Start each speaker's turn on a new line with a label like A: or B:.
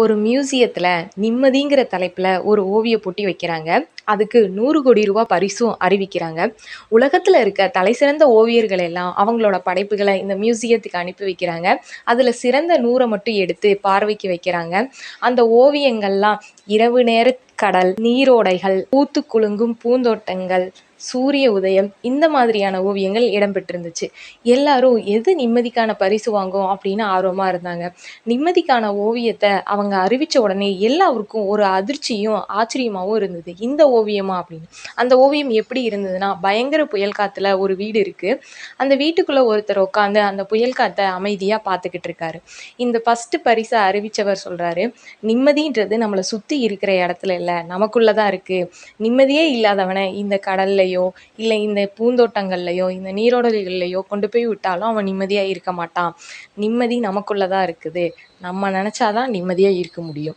A: ஒரு மியூசியத்துல நிம்மதிங்கிற தலைப்புல ஒரு ஓவிய போட்டி வைக்கிறாங்க. அதுக்கு நூறு கோடி ரூபா பரிசும் அறிவிக்கிறாங்க. உலகத்தில் இருக்க தலைசிறந்த ஓவியர்கள் எல்லாம் அவங்களோட படைப்புகளை இந்த மியூசியத்துக்கு அனுப்பி வைக்கிறாங்க. அதில் சிறந்த நூறை மட்டும் எடுத்து பார்வைக்கு வைக்கிறாங்க. அந்த ஓவியங்கள்லாம் இரவு நேர கடல், நீரோடைகள், பூத்து குலுங்கும் பூந்தோட்டங்கள், சூரிய உதயம் இந்த மாதிரியான ஓவியங்கள் இடம்பெற்றிருந்துச்சு. எல்லாரும் எது நிம்மதிக்கான பரிசு வாங்கும் அப்படின்னு ஆர்வமாக இருந்தாங்க. நிம்மதிக்கான ஓவியத்தை அவங்க அறிவித்த உடனே எல்லாருக்கும் ஒரு அதிர்ச்சியும், ஆச்சரியமாகவும் இருந்தது. இந்த ஓவியமா அப்படின்னு. அந்த ஓவியம் எப்படி இருந்ததுன்னா, பயங்கர புயல் காத்துல ஒரு வீடு இருக்கு. அந்த வீட்டுக்குள்ள ஒருத்தர் உட்காந்து அந்த புயல் காற்றை அமைதியா பார்த்துக்கிட்டு இருக்காரு. இந்த ஃபர்ஸ்ட்டு பரிசை அறிவிச்சவர் சொல்றாரு, "நிம்மதின்றது நம்மளை சுத்தி இருக்கிற இடத்துல இல்லை நமக்குள்ள தான் இருக்கு. நிம்மதியே இல்லாதவனை இந்த கடல்லையோ இல்லை இந்த பூந்தோட்டங்கள்லையோ இந்த நீரோடைகள்லயோ கொண்டு போய் விட்டாலும் அவன் நிம்மதியா இருக்க மாட்டான். நிம்மதி நமக்குள்ளே தான் இருக்குது. நம்ம நெனச்சா தான் நிம்மதியா இருக்க முடியும்."